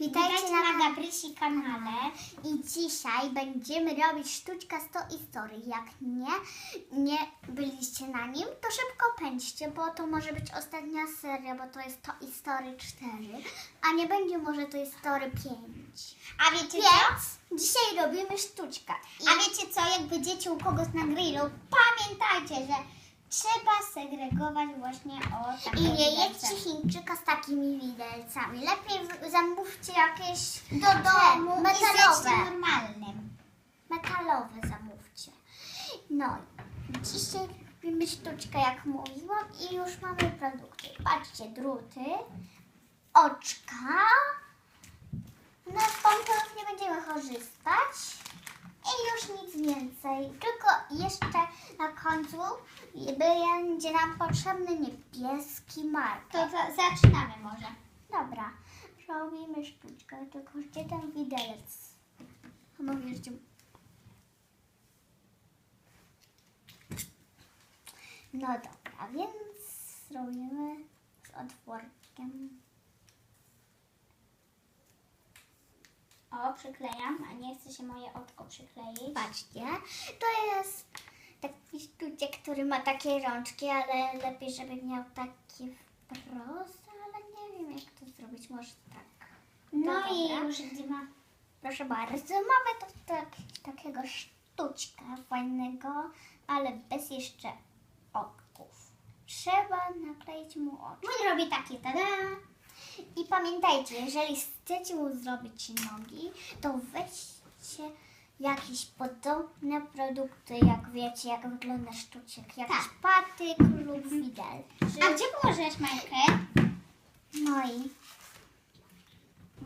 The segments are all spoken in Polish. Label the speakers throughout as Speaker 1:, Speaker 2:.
Speaker 1: Witajcie na Gabrysi kanale i dzisiaj będziemy robić sztuczka 100 historii. Jak nie, nie byliście na nim, to szybko pędźcie, bo to może być ostatnia seria, bo to jest to historii 4, a nie będzie może to historii 5.
Speaker 2: A wiecie
Speaker 1: Więc dzisiaj robimy sztuczkę. I
Speaker 2: co? A wiecie co? Jak będziecie u kogoś na grillu, pamiętajcie, że trzeba segregować właśnie o
Speaker 1: I nie jedźcie Chińczyka takimi widelcami. Lepiej zamówcie jakieś
Speaker 2: do domu
Speaker 1: te metalowe.
Speaker 2: normalnym.
Speaker 1: metalowe zamówcie. No i dzisiaj robimy sztuczkę, jak mówiłam, i już mamy produkty. Patrzcie, druty, oczka. Na pompach nie będziemy korzystać. I już nic więcej. Tylko jeszcze na końcu będzie nam potrzebny niebieski marker.
Speaker 2: To za, zaczynamy może.
Speaker 1: Dobra, robimy sztuczkę, tylko gdzie ten widelec? Chyba wjeżdżam. No dobra, więc zrobimy z otworkiem.
Speaker 2: O, przyklejam, a nie chce się moje oczko przykleić.
Speaker 1: Patrzcie, to jest taki sztuczek, który ma takie rączki, ale lepiej, żeby miał takie wprost, ale nie wiem jak to zrobić, może tak.
Speaker 2: No
Speaker 1: To
Speaker 2: i
Speaker 1: dobra.
Speaker 2: już ma...
Speaker 1: Proszę bardzo, mamy to tak, takiego sztuczka fajnego, ale bez jeszcze oków. Trzeba nakleić mu oczy.
Speaker 2: Mój robi takie, tada!
Speaker 1: I pamiętajcie, jeżeli chcecie mu zrobić nogi, to weźcie jakieś podobne produkty, jak wiecie, jak wygląda sztuczek. Jakiś
Speaker 2: Tak.
Speaker 1: patyk lub widel.
Speaker 2: A gdzie położyłeś?
Speaker 1: No i,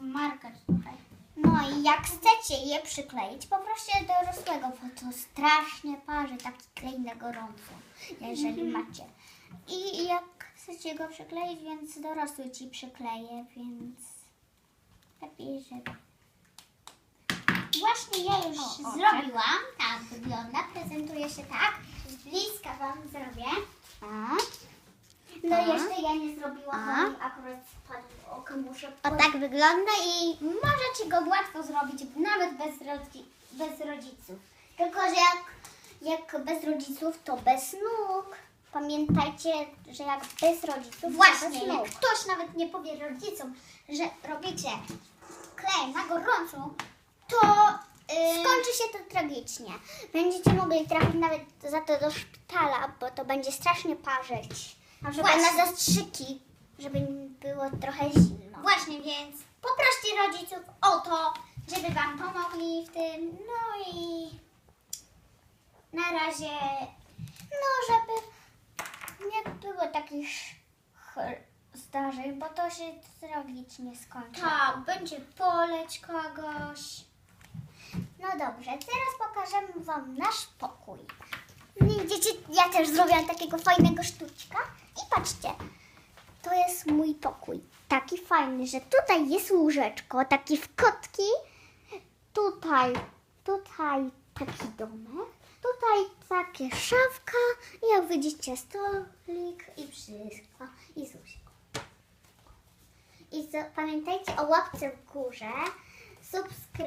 Speaker 2: Markę tutaj.
Speaker 1: no i jak chcecie je przykleić, poproście dorosłego, bo to strasznie parzy taki klej na gorąco, jeżeli macie. I jak chcecie go przykleić, więc dorosły ci przykleje, więc lepiej, żeby
Speaker 2: Właśnie ja już
Speaker 1: O, o,
Speaker 2: zrobiłam. Tak wygląda. Prezentuje się tak. Z bliska Wam zrobię.
Speaker 1: No
Speaker 2: A?
Speaker 1: jeszcze ja nie zrobiłam,
Speaker 2: A?
Speaker 1: bo akurat spadł oko, muszę...
Speaker 2: O tak wygląda i możecie go łatwo zrobić nawet bez, rodzi- bez rodziców.
Speaker 1: Tylko, że jak, jak bez rodziców, to bez nóg. Pamiętajcie, że jak bez rodziców,
Speaker 2: Właśnie,
Speaker 1: bez
Speaker 2: jak ktoś nawet nie powie rodzicom, że robicie klej na gorąco, to yy,
Speaker 1: Skończy się to tragicznie. Będziecie mogli trafić nawet za to do szpitala, bo to będzie strasznie parzyć. A żeby
Speaker 2: Właśnie.
Speaker 1: na zastrzyki, żeby było trochę zimno.
Speaker 2: właśnie, więc poproście rodziców o to, żeby Wam pomogli w tym. No i na razie
Speaker 1: No, żeby nie było takich ch- zdarzeń, bo to się tragicznie skończy.
Speaker 2: tak, będzie poleć kogoś.
Speaker 1: No dobrze, teraz pokażemy Wam nasz pokój. Widzicie, ja też zrobiłam takiego fajnego sztuczka. I patrzcie, to jest mój pokój. Taki fajny, że tutaj jest łóżeczko, takie w kotki. Tutaj, tutaj taki domek. Tutaj takie szafka. I jak widzicie, stolik i wszystko. I Zuzia. I pamiętajcie o łapce w górze, subskrypcji.